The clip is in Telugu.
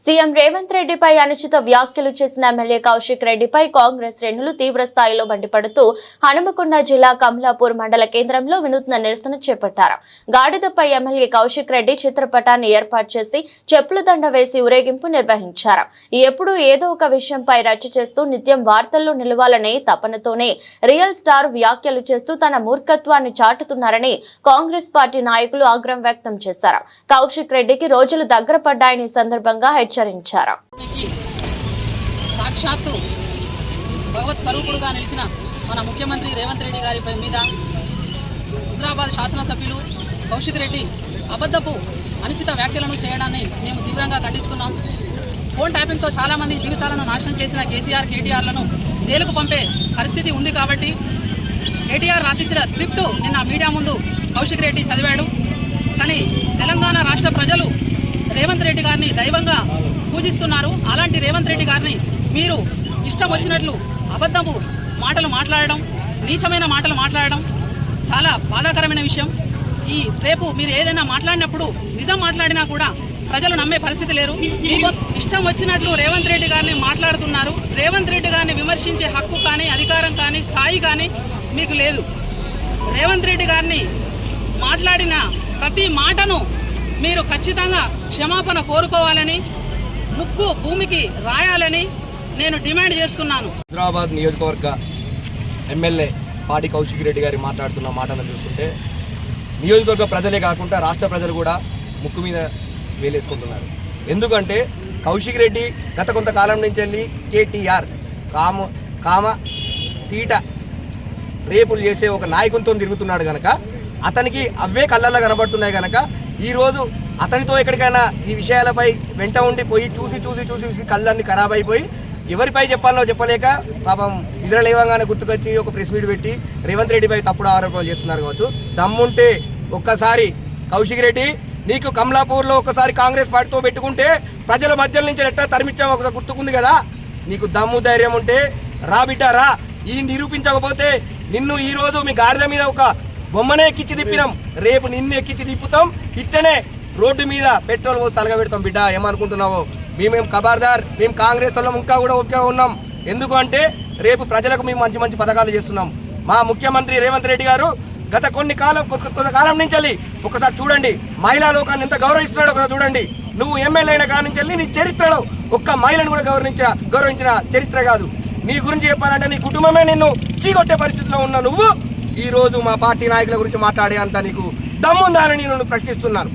సీఎం రేవంత్ రెడ్డిపై అనుచిత వ్యాఖ్యలు చేసిన ఎమ్మెల్యే కౌశిక్ రెడ్డిపై కాంగ్రెస్ శ్రేణులు తీవ్ర స్థాయిలో మండిపడుతూ హనుమకొండ జిల్లా కమలాపూర్ మండల కేంద్రంలో వినూత్న నిరసన చేపట్టారు. గాడిదపై ఎమ్మెల్యే కౌశిక్ రెడ్డి చిత్రపటాన్ని ఏర్పాటు చేసి చెప్పుల దండ వేసి ఊరేగింపు నిర్వహించారు. ఎప్పుడూ ఏదో ఒక విషయంపై రచ్చ చేస్తూ నిత్యం వార్తల్లో నిలవాలనే తపనతోనే రియల్ స్టార్ వ్యాఖ్యలు చేస్తూ తన మూర్ఖత్వాన్ని చాటుతున్నారని కాంగ్రెస్ పార్టీ నాయకులు ఆగ్రహం వ్యక్తం చేశారు. కౌశిక్ రెడ్డికి రోజులు దగ్గర పడ్డాయని సందర్భంగా హెచ్చరించారు. సాక్షాత్తు భగవత్ స్వరూపుడుగా నిలిచిన మన ముఖ్యమంత్రి రేవంత్ రెడ్డి గారిపై మీద హుజరాబాద్ శాసనసభ్యులు కౌశిక్ రెడ్డి అబద్ధపు అనుచిత వ్యాఖ్యలను చేయడాన్ని మేము తీవ్రంగా ఖండిస్తున్నాం. ఫోన్ ట్యాపింగ్తో చాలామంది జీవితాలను నాశనం చేసిన కేసీఆర్ కేటీఆర్లను జైలుకు పంపే పరిస్థితి ఉంది కాబట్టి కేటీఆర్ రాసిచ్చిన స్క్రిప్ట్ నిన్న మీడియా ముందు కౌశిక్ రెడ్డి చదివాడు. కానీ తెలంగాణ రాష్ట్ర ప్రజలు రేవంత్ రెడ్డి గారిని దైవంగా పూజిస్తున్నారు. అలాంటి రేవంత్ రెడ్డి గారిని మీరు ఇష్టం వచ్చినట్లు అబద్ధపు మాటలు మాట్లాడడం నీచమైన మాటలు మాట్లాడడం చాలా బాధాకరమైన విషయం. ఈ రేపు మీరు ఏదైనా మాట్లాడినప్పుడు నిజం మాట్లాడినా కూడా ప్రజలు నమ్మే పరిస్థితి లేరు. మీకు ఇష్టం వచ్చినట్లు రేవంత్ రెడ్డి గారిని మాట్లాడుతున్నారు. రేవంత్ రెడ్డి గారిని విమర్శించే హక్కు కానీ అధికారం కానీ స్థాయి కానీ మీకు లేదు. రేవంత్ రెడ్డి గారిని మాట్లాడిన ప్రతి మాటను మీరు ఖచ్చితంగా క్షమాపణ కోరుకోవాలని ముక్కు భూమికి రాయాలని నేను డిమాండ్ చేస్తున్నాను. హైదరాబాద్ నియోజకవర్గ ఎమ్మెల్యే పాడి కౌశిక్ రెడ్డి గారి మాట్లాడుతున్న మాటలను చూస్తుంటే నియోజకవర్గ ప్రజలే కాకుండా రాష్ట్ర ప్రజలు కూడా ముక్కు మీద వేలేసుకుంటున్నారు. ఎందుకంటే కౌశిక్ రెడ్డి గత కొంతకాలం నుంచి వెళ్ళి కేటీఆర్ కామ కామ తీట రేపులు చేసే ఒక నాయకునితో తిరుగుతున్నాడు కనుక అతనికి అవే కళ్ళల్లో కనబడుతున్నాయి కనుక ఈరోజు అతనితో ఎక్కడికైనా ఈ విషయాలపై వెంట ఉండి పోయి చూసి చూసి చూసి చూసి కళ్ళన్నీ ఖరాబ్ అయిపోయి ఎవరిపై చెప్పాలో చెప్పలేక పాపం ఇతర గుర్తుకొచ్చి ఒక ప్రెస్ మీట్ పెట్టి రేవంత్ రెడ్డిపై తప్పుడు ఆరోపణలు చేస్తున్నారు కావచ్చు. దమ్ముంటే ఒక్కసారి కౌశిక్ రెడ్డి నీకు కమలాపూర్లో ఒకసారి కాంగ్రెస్ పార్టీతో పెట్టుకుంటే ప్రజల మధ్య నుంచి ఎట్టా తరిమిచ్చాం ఒకసారి గుర్తుకుంది కదా? నీకు దమ్ము ధైర్యం ఉంటే రా బిడ్డ రా. ఈ నిరూపించకపోతే నిన్ను ఈరోజు మీ గాడిద మీద ఒక బొమ్మనే ఎక్కించి తిప్పినాం. రేపు నిన్ను ఎక్కించి తిప్పుతాం. ఇట్టనే రోడ్డు మీద పెట్రోల్ పోసి తలగబెడతాం బిడ్డ. ఏమనుకుంటున్నావు? మేమేం కబార్దార్ మేము కాంగ్రెస్ వాళ్ళం ఇంకా కూడా ఓపిక ఉన్నాం. ఎందుకు అంటే రేపు ప్రజలకు మేము మంచి మంచి పథకాలు చేస్తున్నాం. మా ముఖ్యమంత్రి రేవంత్ రెడ్డి గారు గత కొన్ని కాలం కొ- కొంత కాలం నుంచి వెళ్ళి ఒకసారి చూడండి. మహిళా లోకాన్ని ఎంత గౌరవిస్తున్నాడో ఒకసారి చూడండి. నువ్వు ఎమ్మెల్యే అయిన కాడి నుంచి వెళ్ళి నీ చరిత్రలో ఒక్క మహిళను కూడా గౌరవించిన గౌరవించిన చరిత్ర కాదు. నీ గురించి చెప్పాలంటే నీ కుటుంబమే నిన్ను చీకొట్టే పరిస్థితిలో ఉన్న నువ్వు. ఈ రోజు మా పార్టీ నాయకుల గురించి మాట్లాడే అంత నీకు దమ్ముందాలని నేను ప్రశ్నిస్తున్నాను.